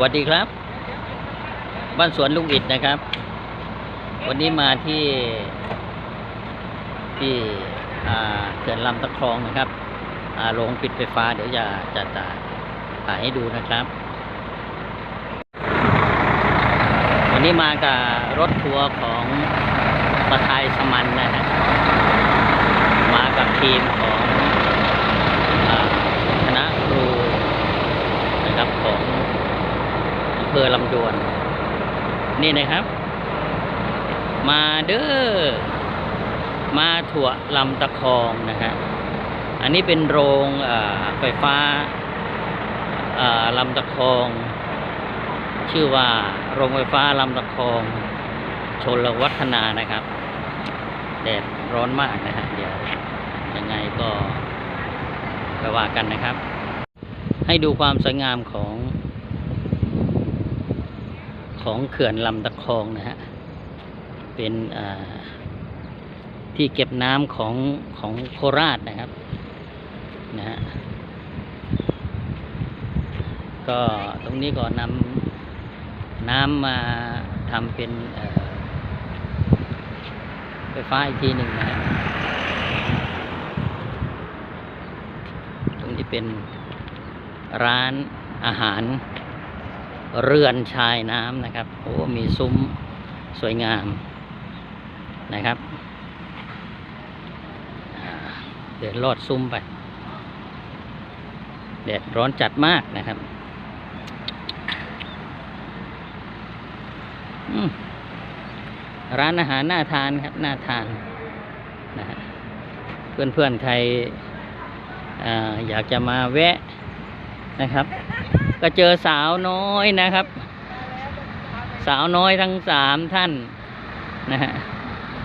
วัสดีครับ บ้านสวนลุงอิดนะครับ วันนี้มาที่ที่เขื่อนลำตะคองนะครับโรงปิดไฟฟ้าเดี๋ยวจะจะจะถ่ายให้ดูนะครับ วันนี้มากับรถทัวร์ของประทายสมันนะฮะมากับทีมของคณะครูนะครับของ ภอลำดวน นี่นะครับ มาเด้อมาถั่วลำตะคองนะฮะอันนี้เป็นโรงไฟฟ้าอ่าลำตะคอง ชื่อว่าโรงไฟฟ้าลำตะคองชนลวัฒนานะครับแดดร้อนมากนะฮะเดี๋ยวยังไงก็ไปว่ากันนะครับ ให้ดูความสวยงามของ ของเขื่อนลำตะคองนะฮะ เป็นที่เก็บน้ำของของโคราชนะครับนะฮะก็ตรงนี้ก็นำน้ำมาทำเป็นไฟฟ้าอีกทีหนึ่งนะฮะตรงนี้เป็นร้านอาหาร เรือนชายน้ำนะครับ โอ้มีซุ้มสวยงามนะครับ เดินลอดซุ้มไป แดดร้อนจัดมากนะครับร้านอาหารน่าทานครับน่าทานนะฮะเพื่อนๆใครออยากจะมาแวะนะครับ ก็เจอสาวน้อยนะครับ สาวน้อยทั้งสามท่านนะฮะ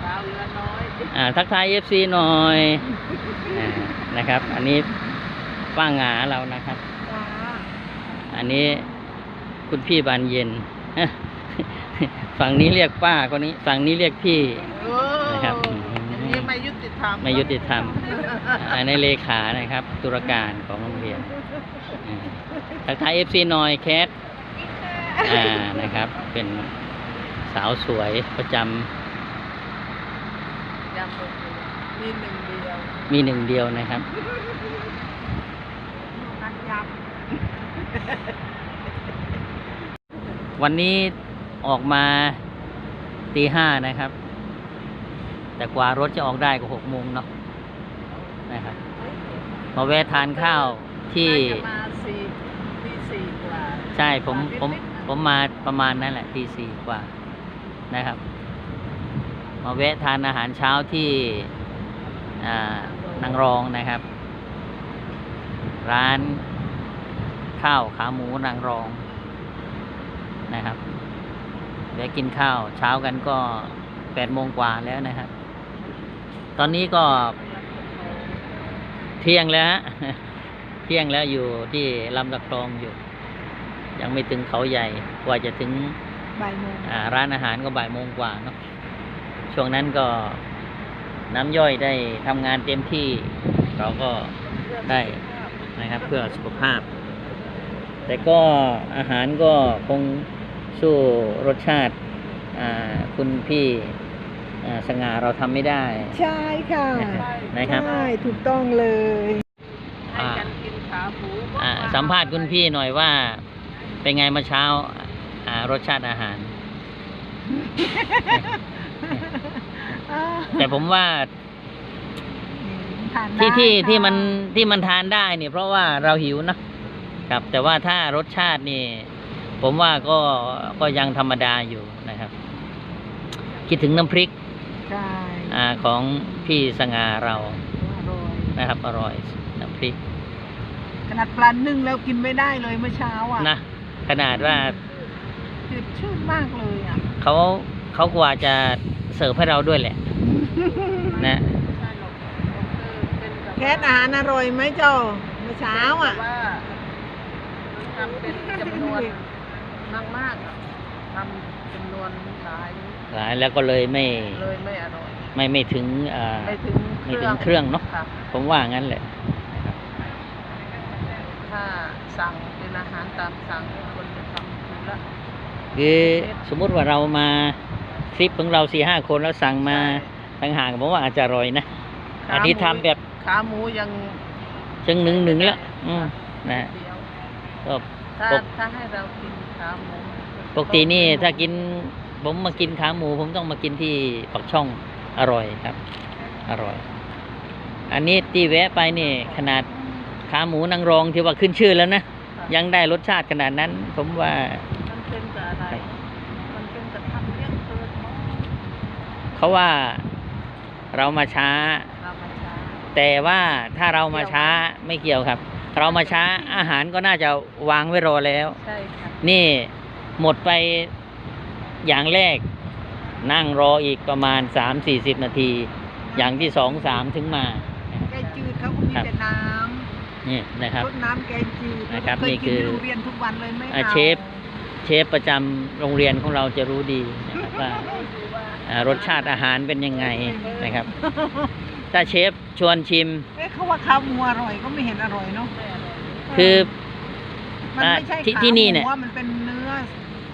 ดาวเรือน้อยอ่าทักทายเอฟซีหน่อยอานะครับ อันนี้ป้าหงาเรานะครับจ้าอันนี้คุณพี่บานเย็น ฝั่งนี้เรียกป้าคนนี้ ฝั่งนี้เรียกพี่เออนะครับอย่างนี้ไม่ยุติธรรมไม่ยุติธรรมอันนี้เลขานะครับ ตุรการของโรงเรียนอ่า ทักทายเอฟซีหน่อยแคทอ่านะครับ เป็นสาวสวยประจำยำหมดเลยมีหนึ่งเดียว มีหนึ่งเดียวนะครับนักยวันนี้ออกมาตีห้านะครับ แต่กว่ารถจะออกได้ก็หกโมงเนาะนะครับมาแวะทานข้าวำที่ น่าจะมาสี่ตีสี่กว่า ใช่ผมผมผมมาประมาณนั้นแหละตีสี่กว่านะครับ มาแวะทานอาหารเช้าที่อ่านางรองนะครับ ร้านข้าวขาหมูนางรองนะครับแวะกินข้าวเช้ากันก็แปดโมงกว่าแล้วนะครับ ตอนนี้ก็ เที่ยงแล้วฮะเที่ยงแล้วอยู่ที่ลำตะครองอยู่ ยังไม่ถึงเขาใหญ่กว่าจะถึงบ่ายโมงอ่าร้านอาหารก็บ่ายโมงกว่าเนาะช่วงนั้นก็น้ำย่อยได้ทำงานเต็มที่ เราก็ได้นะครับเพื่อสุขภาพ แต่ก็อาหารก็คงสู้รสชาติอ่าคุณพี่อ่าสง่าเราทำไม่ได้ ใช่ค่ะนะครับใช่ถูกต้องเลยให้กันกินขาหมูอ่าสัมภาษณ์คุณพี่หน่อยว่า เป็นไงเมื่อเช้า อ่ารสชาติอาหาร แต่ผมว่าทานได้ที่ที่ค่ะที่มันที่มันทานได้เนี่ย เพราะว่าเราหิวนะครับ แต่ว่าถ้ารสชาตินี่ ผมว่าก็ก็ยังธรรมดาอยู่นะครับ คิดถึงน้ำพริกใช่อ่าของพี่สง่าเราอร่อยนะครับ อร่อยน้ำพริกขนาดปลานึ่งแล้วกินไม่ได้เลยเมื่อเช้าอะนะ ขนาดว่าจืดชืดมากเลยอะเขาเขากว่าจะเสิร์ฟให้เราด้วยแหละ นะใช่หรอกเออเป็นแบบแคทอาหารอร่อยไหมเจ้าเมื่อเช้าอะแบบว่าทำเป็นจำนวนมากมากๆอะทำจำนวนหลายหลายแล้วก็เลยไม่เลยไม่อร่อยไม่ไม่ถึงอ่าไม่ถึงไม่ถึงเครื่องเนอะค่ะผมว่างั้นแหละถ้า สั่งเป็นอาหารตามสั่งคนจะทำแล้วคือสมมุติว่าเรามาทริปของเราสี่ห้าคนแล้วสั่งมาต่างหากผมว่าอาจจะอร่อยนะอันนี้ทำแบบขาหมูยังเชิงหนึ่งหนึ่งแล้วอืมนะเดียวก็ถ้าปกถ้าให้เรากินขาหมูปกตินี่ถ้ากินผมมากินขาหมู ผมต้องมากินที่ปักช่องอร่อยครับ อร่อย อันนี้ที่แวะไปนี่ขนาด ขาหมูนางรองที่ว่าขึ้นชื่อแล้วนะ ยังได้รสชาติขนาดนั้น ผมว่า มันเป็นกับอะไร มันเป็นกับทำเลี้ยงเกินเนาะเขาว่าเรามาช้า เรามาช้า แต่ว่าถ้าเรามาช้าไม่เกี่ยวครับ เรามาช้าอาหารก็น่าจะวางไว้รอแล้ว ใช่ค่ะนี่หมดไปอย่างแรก นั่งรออีกประมาณสามสี่สิบนาที อย่างที่สองสามถึงมา แกงจืดเขาก็มีครับแต่น้ นี่นะครับำรดน้ำแกงจืดนะครับเคยนี่กิคือ ที่โรงเรียนทุกวันเลยไม่อ่าเอาเชฟเชฟประจำโรงเรียนของเราจะรู้ดีนะครับว่าอ่ารสชาติอาหารเป็นยังไงนะครับ ถ้าเชฟชวนชิม เอ๊ะเขาว่าข้าวหมูอร่อยก็ไม่เห็นอร่อยเนาะคือ มันไม่ใช่อ่าที่ขาที่นี่เนี่ย หมูอะมันเป็นเนื้อ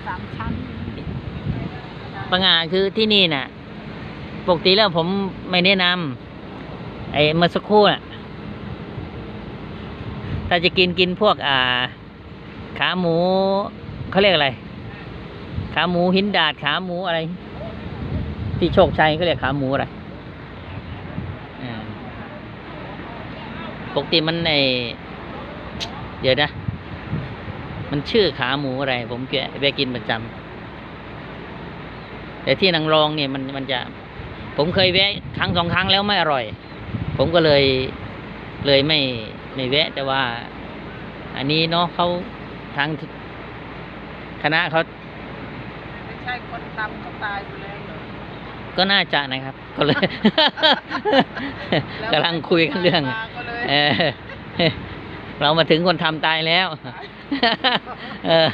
สามชั้นปัญหาคือที่นี่น่ะ ปกติแล้วผมไม่แนะนำไอ้เมื่อสักครู่น่ะ ถ้าจะกินกินพวกอ่า ขาหมูเขาเรียกอะไร ขาหมูหินดาดขาหมูอะไร ที่โชคชัยเขาเรียกขาหมูอะไรปกติมันในเดี๋ยวนะ มันชื่อขาหมูอะไร ผมแกะไปกินประจำแต่ที่นางรองเนี่ยมันมันจะ ผมเคยแวะครั้งสองครั้งแล้วไม่อร่อย ผมก็เลยเลยไม่ ไม่แวะ แต่ว่า อันนี้เนาะเขาทางคณะเขาไม่ใช่คนตำเขาตายไปแล้วเหรอก็น่าจะนะครับ ก็เลยแล้วกำลังคุยกันเรื่องมาก็เลยเออเรามาถึงคนทำตายแล้ว เออ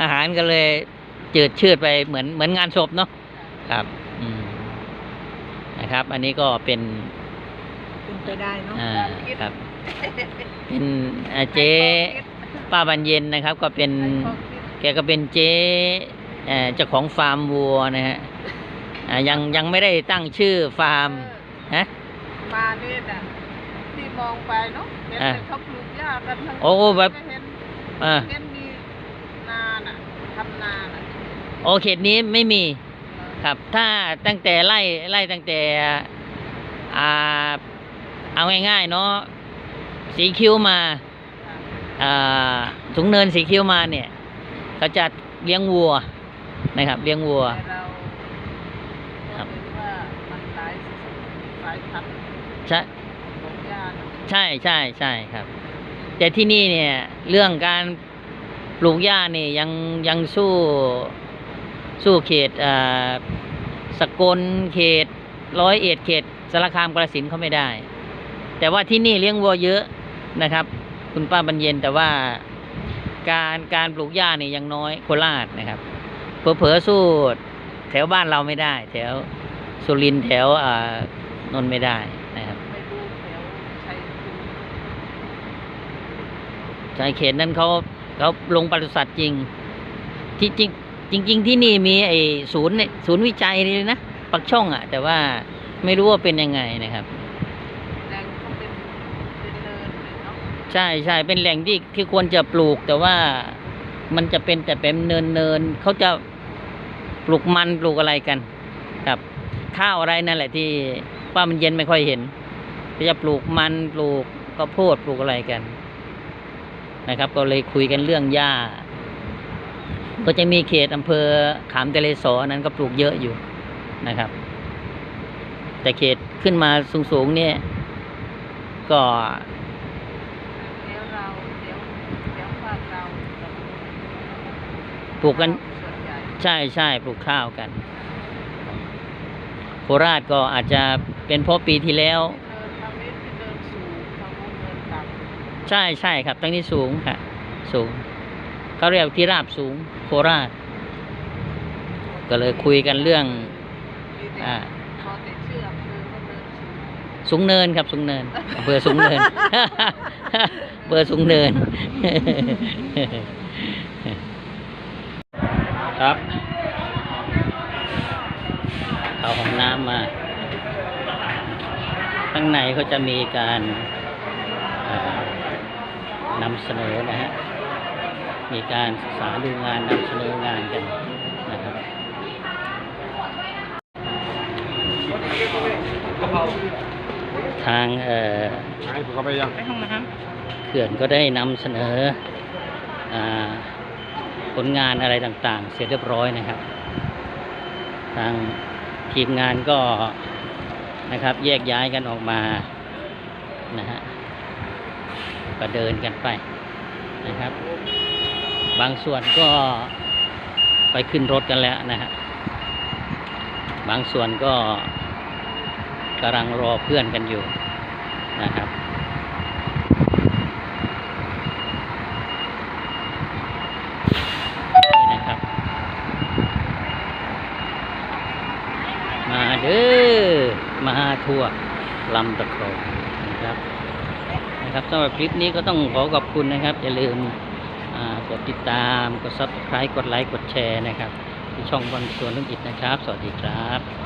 อาหารก็เลยจืดชืดไปเหมือนเหมือนงานศพเนาะครับอืมนะครับ อันนี้ก็เป็นเป็นไปได้เนาะ อ่าครับ เป็นอ่าเจ๊ป้าบรรเย็นนะครับ ก็เป็นแกก็เป็นเจ๊เอ่อเจ้าของฟาร์มวัวนะฮะอ่ายังยังไม่ได้ตั้งชื่อฟาร์มฮะมาเนี่ยน่ะที่มองไปเนาะเห็นอ่าแต่เขาปลูกหญ้ากันทั้งโอ้แบบไม่เห็นอ่าเห็นมีนาน่ะทำนาน่ะโอเขตนี้ไม่มีครับ ถ้าตั้งแต่ไล่ไล่ตั้งแต่อ่าเอาง่ายๆเนาะ สีคิ้วมาอ่าถุงเนินสีคิ้วมาเนี่ยเขาจะเลี้ยงวัวนะครับ เลี้ยงวัวแต่เราครับเห็นว่ามันหลายสายพันธุ์ใช่ของหญ้าน่ะใช่ใช่ใช่ครับ แต่ที่นี่เนี่ยเรื่องการปลูกหญ้านี่ยังยังสู้สู้เขตอ่าสกลเขตร้อยเอ็ดเขตสารคามกระสินธุ์เขาไม่ได้ แต่ว่าที่นี่เลี้ยงวัวเยอะ นะครับ คุณป้าบรรเย็นแต่ว่าการการปลูกหญ้านี่ยังน้อยโคราชนะครับเผลอๆสู้แถวบ้านเราไม่ได้ แถวสุรินแถวอ่านนท์ไม่ได้นะครับชายเขตนั้นเขาเขาลงปศุสัตว์จริง ที่จริงจริง ๆ ที่นี่มีไอ้ศูนย์เนี่ยศูนย์วิจัยเลยนะปักช่องอะ่ะ แต่ว่าไม่รู้ว่าเป็นยังไงนะครับ แรงก็เป็นเป็นเนินเลยเนาะ ใช่ใช่เป็นแหล่งที่ที่ควรจะปลูก แต่ว่ามันจะเป็นแต่เป็นเนินเนินเขาจะปลูกมันปลูกอะไรกัน ครับ ข้าวอะไรนั่นแหละที่ว่ามันเย็นไม่ค่อยเห็นจะปลูกมันปลูกข้าวโพดปลูกอะไรกัน นะครับ ก็เลยคุยกันเรื่องหญ้า ก็จะมีเขตอำเภอขามทะเลสอนั้นก็ปลูกเยอะอยู่นะครับ แต่เขตขึ้นมาสูงๆเนี่ยก็ เดี๋ยวเราเดี๋ยวเดี๋ยวฝากเรากับ ปลูกกัน ใช่ใช่ปลูกข้าวกัน โคราชก็อาจจะเป็นเพราะปีที่แล้ว ใช่ใช่ครับตั้งนี้สูงค่ะ สูงเขาเรียกที่ราบสูง โคราช ก็เลยคุยกันเรื่องอ่าสูงสูงเนินครับสูงเนินอำเภอสูงเนินอำเภอสูงเนิน ครับเข้าห้องน้ำมา ข้างในเขาจะมีการเอ่อนำเสนอนะฮะ มีการศึกษาดูงานนำเสนองานกันนะครับทางเอ่อให้ผมเข้าไปยังไปห้องน้เขื่อนก็ได้นำเสนออา ผลงานอะไรต่างๆ เสร็จเรียบร้อยนะครับ ทางทีมงานก็นะครับ แยกย้ายกันออกมานะฮะก็เดินกันไปนะครับ บางส่วนก็ไปขึ้นรถกันแล้วนะฮะบางส่วนก็กำลังรอเพื่อนกันอยู่นะครับ นี่นะครับ มา เด้อมาทั่วลำตะโคงนะครับนะครับสำหรับคลิปนี้ก็ต้องขอขอบคุณนะครับ อย่าลืมกดติดตามกด subscribe กดไลค์กดแชร์นะครับ ที่ช่องบอลสวนลุงอิดนะครับ สวัสดีครับ